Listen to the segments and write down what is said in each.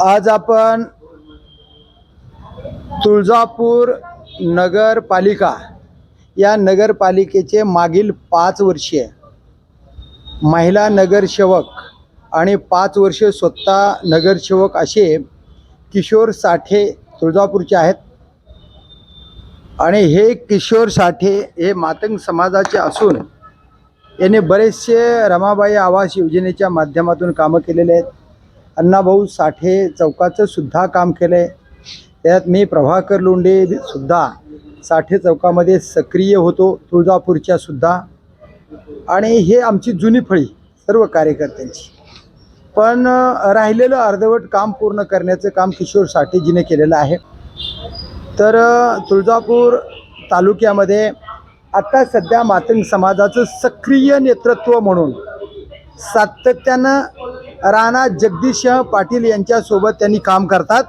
आज आपण तुळजापूर नगरपालिका या नगरपालिकेचे मागील पाच वर्षे महिला नगरसेवक आणि पाच वर्षे स्वतः नगरसेवक असे किशोर साठे तुळजापूरचे आहेत. आणि हे किशोर साठे हे मातंग समाजाचे असून यांनी बरेचसे रमाबाई आवास योजनेच्या माध्यमातून कामं केलेले आहेत. अण्णाभाऊ साठे चौकाचं सुद्धा काम केलं आहे त्यात मी प्रभाकर लोंडे सुद्धा साठे चौकामध्ये सक्रिय होतो तुळजापूरच्या सुद्धा. आणि हे आमची जुनी फळी सर्व कार्यकर्त्यांची. पण राहिलेलं अर्धवट काम पूर्ण करण्याचं काम किशोर साठेजीने केलेलं आहे. तर तुळजापूर तालुक्यामध्ये आत्ता सध्या मातंग समाजाचं सक्रिय नेतृत्व म्हणून सातत्यानं राणा जगदीशसिंह पाटील यांच्यासोबत त्यांनी काम करतात.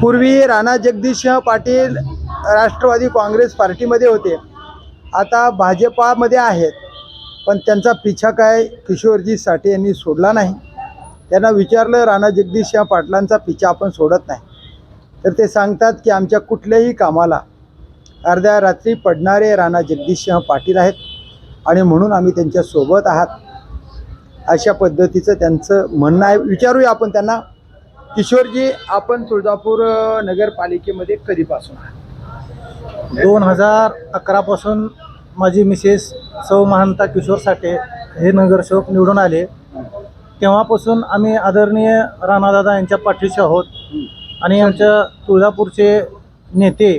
पूर्वी राणा जगदीशसिंह पाटील राष्ट्रवादी काँग्रेस पार्टीमध्ये होते. आता भाजपामध्ये आहेत. पण त्यांचा पिछा काय किशोरजी साठे यांनी सोडला नाही. त्यांना विचारलं राणा जगदीशसिंह पाटलांचा पिछा आपण सोडत नाही. तर ते सांगतात की आमच्या कुठल्याही कामाला अर्ध्या रात्री पडणारे राणा जगदीशसिंह पाटील आहेत आणि म्हणून आम्ही त्यांच्यासोबत आहात. अशा पद्धतीचं त्यांचं म्हणणं आहे. विचारूया आपण त्यांना. किशोरजी आपण तुळजापूर नगरपालिकेमध्ये कधीपासून आहात? दोन हजार अकरापासून माझी मिसेस सौ महांता किशोर साठे हे नगरसेवक निवडून आले. तेव्हापासून आम्ही आदरणीय राणादादा यांच्या पाठीशी आहोत. आणि आमच्या तुळजापूरचे नेते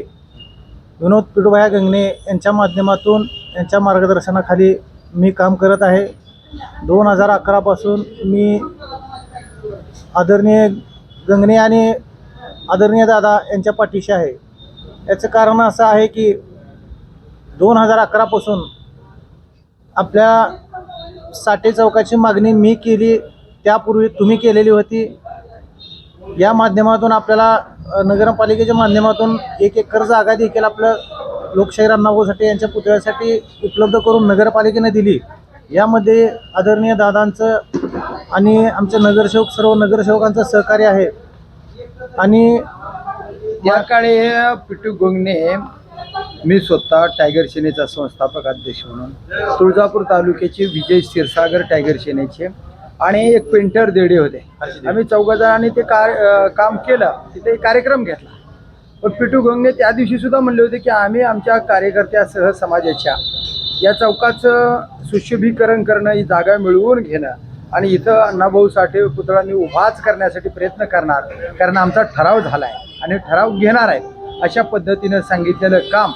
विनोद पिडूभाया गंगणे यांच्या माध्यमातून यांच्या मार्गदर्शनाखाली मी काम करत आहे. दोन हजार अकरापासून मी आदरणीय गंगणे आणि आदरणीय दादा यांच्या पाठीशी आहे. याचं कारण असं आहे की दोन हजार अकरापासून आपल्या साठे चौकाची मागणी मी केली त्यापूर्वी तुम्ही केलेली होती. या माध्यमातून आपल्याला नगरपालिकेच्या माध्यमातून एक एकर जागा देखील आपलं लोकशाही अण्णाभाऊसाठी यांच्या पुतळ्यासाठी उपलब्ध करून नगरपालिकेने दिली. यामध्ये आदरणीय दादांचं आणि आमचे नगरसेवक सर्व नगरसेवकांचं सहकार्य आहे. आणि या काळी पिटू गोंगणे मी स्वतः टायगर सेनेचा संस्थापक अध्यक्ष म्हणून तुळजापूर तालुक्याचे विजय क्षीरसागर टायगर सेनेचे आणि एक पेंटर देडे होते. आम्ही चौघजणांनी ते कार काम केलं तिथे कार्यक्रम घेतला. पण पिटू गोंगणे त्या दिवशी सुद्धा म्हणले होते की आम्ही आमच्या कार्यकर्त्यासह समाजाच्या या चौकाचं सुशोभीकरण करणं ही जागा मिळवून घेणं आणि इथं अण्णाभाऊ साठे पुतळांनी उभाच करण्यासाठी प्रयत्न करणार कारण आमचा ठराव झाला आहे आणि ठराव घेणार आहेत. अशा पद्धतीनं सांगितलेलं काम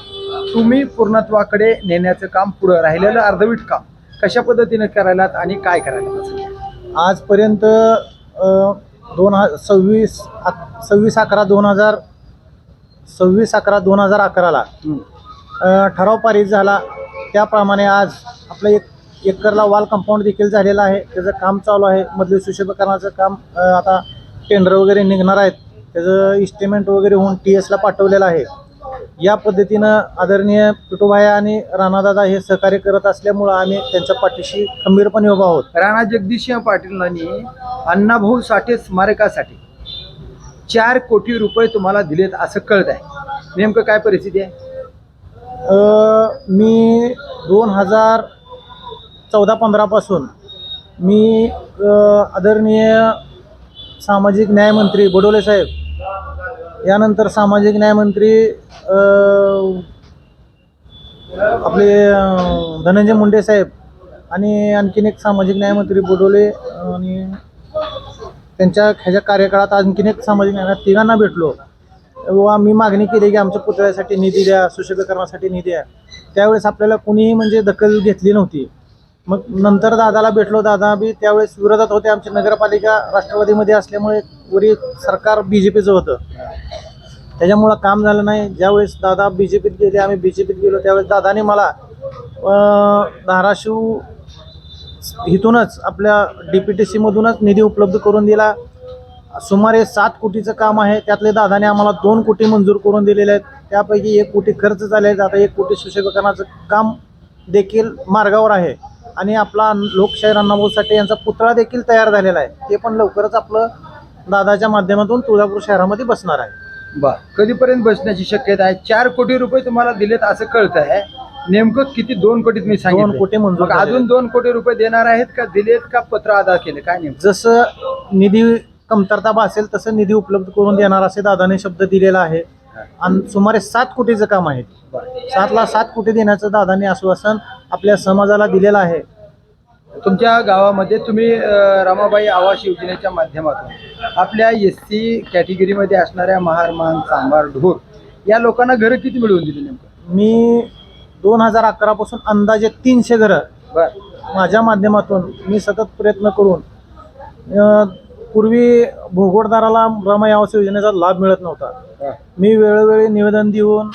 तुम्ही पूर्णत्वाकडे नेण्याचं काम पुढं राहिलेलं अर्धवीट काम. कशा पद्धतीनं करायलात आणि काय करायला आजपर्यंत दोन ह सव्वीस सव्वीस अकरा दोन हजार सव्वीस अकरा दोन हजार अकराला ठराव पारित झाला. त्याप्रमाणे आज आपलं एक एकरला वॉल कंपाऊंड देखील झालेलं आहे. त्याचं काम चालू आहे. मधले सुशोभीकरणाचं काम आता टेंडर वगैरे निघणार आहेत. त्याचं इस्टिमेंट वगैरे होऊन टी एसला पाठवलेलं आहे. या पद्धतीनं आदरणीय पिटूभाया आणि राणादादा हे सहकार्य करत असल्यामुळं आम्ही त्यांच्या पाठीशी खंबीरपणे उभा आहोत. राणा जगदीशसिंह पाटीलांनी अण्णाभाऊ साठे स्मारकासाठी चार कोटी रुपये तुम्हाला दिलेत असं कळत आहे नेमकं काय परिस्थिती आहे? मी दोन हजार चौदा पंधरापासून मी आदरणीय सामाजिक न्यायमंत्री बडोले साहेब यानंतर सामाजिक न्यायमंत्री आपले धनंजय मुंडे साहेब आणि आणखीन एक सामाजिक न्यायमंत्री बडोले आणि त्यांच्या ह्याच्या कार्यकाळात आणखीन एक सामाजिक न्याय तिघांना भेटलो. व मी मागणी केली की आमच्या पुतळ्यासाठी निधी द्या सुशोभीकरणासाठी निधी द्या. त्यावेळेस आपल्याला कुणीही म्हणजे दखल घेतली नव्हती. मग नंतर दादाला भेटलो दादा बी त्यावेळेस विरोधात होते. आमची नगरपालिका राष्ट्रवादीमध्ये असल्यामुळे वरी सरकार बी जे पीचं होतं. त्याच्यामुळं काम झालं नाही. ज्यावेळेस दादा बी जे पीत गेले आम्ही बी जे पीत गेलो त्यावेळेस दादाने मला धाराशिव इथूनच आपल्या डी पी टी सीमधूनच निधी उपलब्ध करून दिला. सुमारे सात कोटीचं काम आहे. त्यातले दादाने आम्हाला दोन कोटी मंजूर करून दिलेले आहेत. त्यापैकी एक कोटी खर्च झाले आहेत. आता एक कोटी सुशोभीकरणाचं काम देखील मार्गावर आहे. आणि आपला लोकशाहीर अण्णाभाऊ साठे यांचा पुतळा देखील तयार झालेला आहे. ते पण लवकरच आपलं दादाच्या माध्यमातून तुळजापूर शहरामध्ये बसणार आहे. बर. कधीपर्यंत बसण्याची शक्यता आहे? चार कोटी रुपये तुम्हाला दिलेत असं कळत आहे. नेमकं किती दोन कोटी तुम्ही दोन सांगितलं कोटी मंजूर अजून. दोन कोटी रुपये देणार आहेत का? दिलेत का? पत्र अदा केले? काय नेमकं? जसं निधी कमतरता भासेल तसं निधी उपलब्ध करून देणार असे दादाने शब्द दिलेला आहे. आणि सुमारे सात कोटीचं काम आहे. सातला सात कोटी देण्याचं दादाने आश्वासन आपल्या समाजाला दिलेलं आहे. तुमच्या गावामध्ये तुम्ही अं, रमाबाई आवास योजनेच्या माध्यमातून आपल्या एस सी कॅटेगरीमध्ये असणाऱ्या महार मान सांबार ढोर या लोकांना घरं किती मिळवून दिली नेमकं? मी दोन हजार अकरापासून अंदाजे तीनशे घरं बर. माझ्या माध्यमातून मी सतत प्रयत्न करून अ, पूर्वी भोगोडदाराला रमाई आवास योजनेचा लाभ मिळत नव्हता. मी वेळोवेळी निवेदन देऊन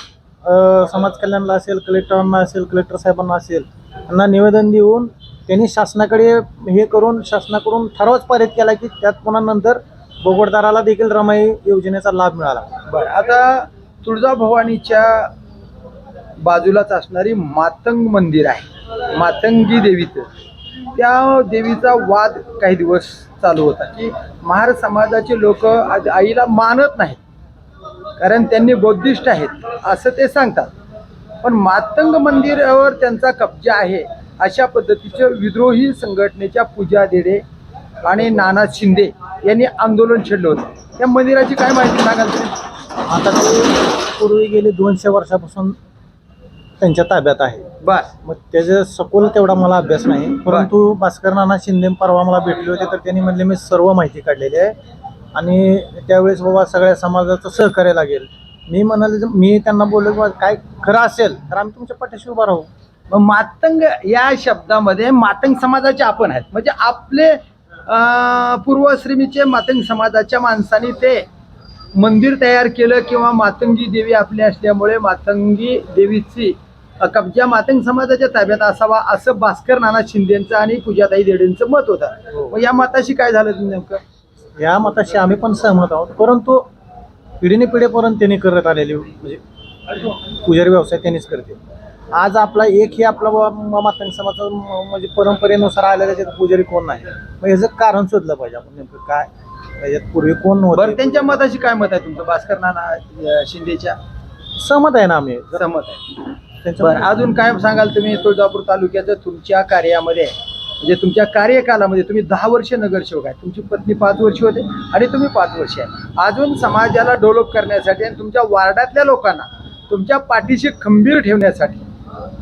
समाज कल्याणला असेल कलेक्टरांना असेल कलेक्टर साहेबांना असेल यांना निवेदन देऊन त्यांनी शासनाकडे हे करून शासनाकडून ठरावच पारित केला की त्यात पुन्हा नंतर भोगोडदाराला देखील रमाई योजनेचा लाभ मिळाला. बर आता तुळजाभवानीच्या बाजूलाच असणारी मातंग मंदिर आहे. मातंगी देवीचं त्या देवीचा वाद काही दिवस चालू होता की महार समाजाचे लोक आईला मानत नाहीत. कारण त्यांनी बौद्धिस्ट आहेत असं ते सांगतात. पण मातंग मंदिरावर त्यांचा कब्जा आहे अशा पद्धतीचं विद्रोही संघटनेच्या पूजा देडे आणि नाना शिंदे यांनी आंदोलन छेडलं होतं. त्या मंदिराची काय माहिती सांगाल तुम्ही? आता ते पूर्वी गेले दोनशे वर्षापासून त्यांच्या ताब्यात आहे. बस मग त्याचा सखोल तेवढा मला अभ्यास नाही. परंतु भास्कर नाना शिंदे परवा मला भेटले होते तर त्यांनी म्हणले मी सर्व माहिती काढलेली आहे. आणि त्यावेळेस बाबा सगळ्या समाजाचं सहकार्य लागेल. मी म्हणाले मी त्यांना बोललो काय खरं असेल तर आम्ही तुमच्या पाठीशी उभा राहू. मग मातंग या शब्दामध्ये मातंग समाजाचे आपण आहेत. म्हणजे आपले पूर्वश्रीमीचे मातंग समाजाच्या माणसाने ते मंदिर तयार केलं किंवा मातंगी देवी आपली असल्यामुळे मातंगी देवीची कब्जा मातंग समाजाच्या ताब्यात असावा असं भास्कर नाना शिंदेचं आणि पूजाताई देडेंचं मत होतं. मग या मताशी काय झालं नेमकं? या मताशी आम्ही पण सहमत आहोत. परंतु पिढीने पिढीपर्यंत त्यांनी करत आलेली म्हणजे पुजारी व्यवसाय त्यांनीच करते. आज आपला एक ही आपला मातंग समाज म- म्हणजे परंपरेनुसार आलेलं त्याच्यात पुजारी कोण नाही. मग याचं कारण शोधलं पाहिजे आपण नेमकं काय? याच्यात पूर्वी कोण बरं होते त्यांच्या मताशी काय मत आहे तुमचं? भास्कर नाना शिंदेच्या? सहमत आहे ना आम्ही? सहमत आहे. बरं अजून काय सांगाल तुम्ही तुळजापूर तालुक्याचं तुमच्या कार्यामध्ये? म्हणजे तुमच्या कार्यकालामध्ये तुम्ही दहा वर्ष नगरसेवक आहे. तुमची पत्नी पाच वर्ष होते आणि तुम्ही पाच वर्ष आहे. अजून समाजाला डेव्हलप करण्यासाठी आणि तुमच्या वार्डातल्या लोकांना तुमच्या पाठीशी खंबीर ठेवण्यासाठी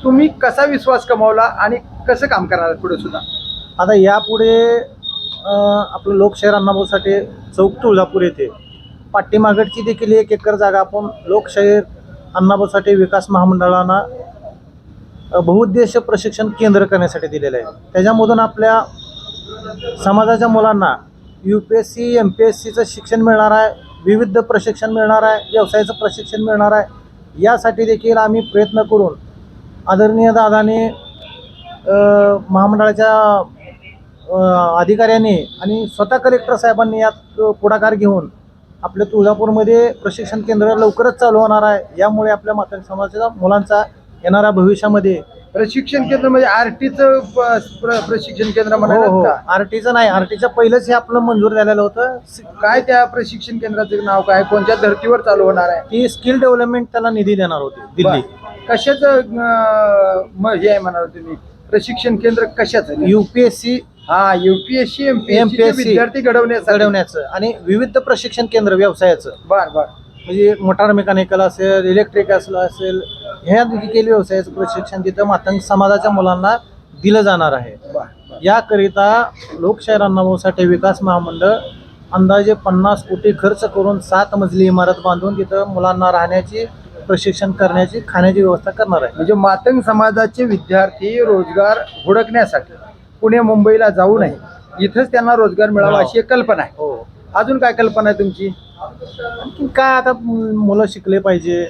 तुम्ही कसा विश्वास कमावला आणि कसं काम करणार पुढे सुद्धा? आता यापुढे अं, आपलं लोकशाहीर अण्णाभाऊसाठी चौक तुळजापूर येथे. पाठीमागडची देखील एक एकर जागा आपण लोकशाहीर अण्णाभाऊसाठी विकास महामंडळानं अं, प्रशिक्षण केंद्र करण्यासाठी दिलेलं आहे. त्याच्यामधून आपल्या समाजाच्या मुलांना U P S C M P S सीचं शिक्षण मिळणार आहे विविध प्रशिक्षण मिळणार आहे व्यवसायाचं प्रशिक्षण मिळणार आहे. यासाठी देखील आम्ही प्रयत्न करून आदरणीय दादाने महामंडळाच्या अधिकाऱ्यांनी आणि स्वतः कलेक्टर साहेबांनी यात पुढाकार घेऊन आपल्या तुळजापूरमध्ये प्रशिक्षण केंद्र लवकरच चालू होणार आहे. यामुळे आपल्या मातंग समाजाच्या मुलांचा येणाऱ्या भविष्यामध्ये प्रशिक्षण केंद्र म्हणजे आरटीचं प्रशिक्षण केंद्र हो म्हणाल हो का? आरटीचं नाही. आरटीच्या पहिलंच हे आपलं मंजूर झालेलं होतं. काय त्या प्रशिक्षण केंद्राचं नाव काय? कोणत्या धर्तीवर चालू होणार आहे? ती स्किल डेव्हलपमेंट त्याला निधी देणार होती दिल्ली. कशाच हे आहे म्हणाल तुम्ही? प्रशिक्षण केंद्र कशाचं? युपीएससी हा युपीएससी एमपीएससी विद्यार्थी घडवण्यासाठी. घडवण्याचं आणि विविध प्रशिक्षण केंद्र व्यवसायाचं. बर बर. म्हणजे मोटार मेकॅनिकल असेल इलेक्ट्रिक असेल ह्या देखील व्यवसायाचं प्रशिक्षण तिथं मातंग समाजाच्या मुलांना दिलं जाणार आहे. बर. याकरिता लोकशाहीर अण्णाभाऊसाठी विकास महामंडळ अंदाजे पन्नास कोटी खर्च करून सात मजली इमारत बांधून तिथं मुलांना राहण्याची प्रशिक्षण करण्याची खाण्याची व्यवस्था करणार आहे. म्हणजे मातंग समाजाचे विद्यार्थी रोजगार हुडकण्यासाठी पुणे मुंबईला जाऊ नये. इथंच त्यांना रोजगार मिळावा अशी एक कल्पना आहे. हो. अजून काय कल्पना आहे तुमची? आणखी काय आता मुलं शिकले पाहिजे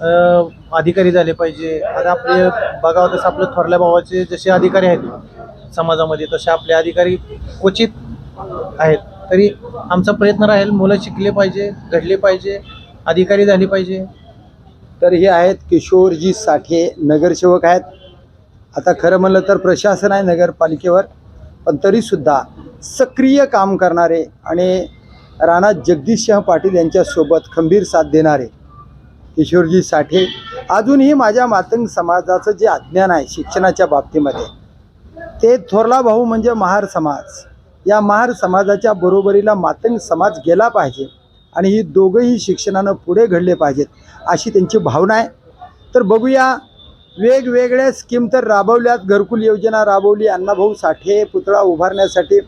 अं, अधिकारी झाले पाहिजे. आता आपले बघावं तसं आपलं थोरल्या भावाचे जसे अधिकारी आहेत समाजामध्ये तसे आपले अधिकारी क्वचित आहेत. तरी आमचा प्रयत्न राहील मुलं शिकले पाहिजे घडले पाहिजे अधिकारी झाले पाहिजे. तर हे आहेत किशोरजी साठे नगरसेवक आहेत. आता खरं म्हणलं तर प्रशासन आहे नगरपालिकेवर पण तरीसुद्धा सक्रिय काम करणारे आणि राणा जगदीशसिंह पाटील यांच्यासोबत खंबीर साथ देणारे किशोरजी साठे अजूनही माझ्या मातंग समाजाचं जे अज्ञान आहे शिक्षणाच्या बाबतीमध्ये ते थोरला भाऊ म्हणजे महार समाज. या महार समाजाच्या बरोबरीला मातंग समाज गेला पाहिजे. आणि ही दोघंही शिक्षणानं पुढे घडले पाहिजेत अशी त्यांची भावना आहे. तर बघूया वेगवेगळ्या स्कीम तर राबवल्यात. घरकुल योजना राबवली. अण्णाभाऊ साठे पुतळा उभारण्यासाठी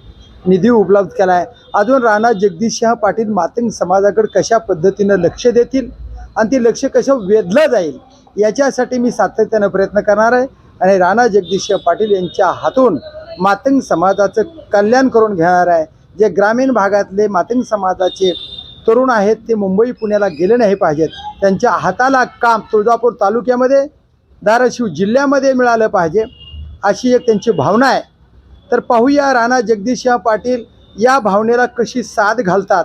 निधी उपलब्ध केला आहे अजून राणा जगदीशसिंह पाटील मातंग समाजाकडे कशा पद्धतीनं लक्ष देतील आणि ते लक्ष कसं वेधलं जाईल याच्यासाठी मी सातत्यानं प्रयत्न करणार आहे. आणि राणा जगदीशसिंह पाटील यांच्या हातून मातंग समाजाचं कल्याण करून घेणार आहे. जे ग्रामीण भागातले मातंग समाजाचे तरुण आहेत ते मुंबई पुण्याला गेले नाही पाहिजेत. त्यांच्या हाताला काम तुळजापूर तालुक्यामध्ये धाराशिव जिल्ह्यामध्ये मिळालं पाहिजे अशी एक त्यांची भावना आहे. तर पाहूया राणा जगदीशसिंह पाटील या भावनेला कशी साथ घालतात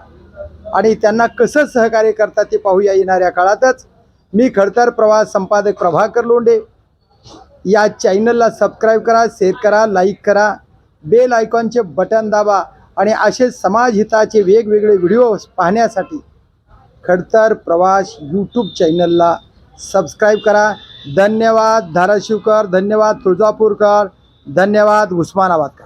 आणि त्यांना कसं सहकार्य करतात ते पाहूया येणाऱ्या काळातच. मी खडतर प्रवास संपादक प्रभाकर लोंडे या चॅनलला सबस्क्राईब करा शेअर करा लाईक करा. बेल आयकॉनचे बटन दाबा. आणि असे समाजहिताचे वेगवेगळे व्हिडिओ पाहण्यासाठी खडतर प्रवास यूट्यूब चॅनलला सबस्क्राईब करा. धन्यवाद धाराशिवकर धन्यवाद तुळजापूरकर धन्यवाद उस्मानाबादकर.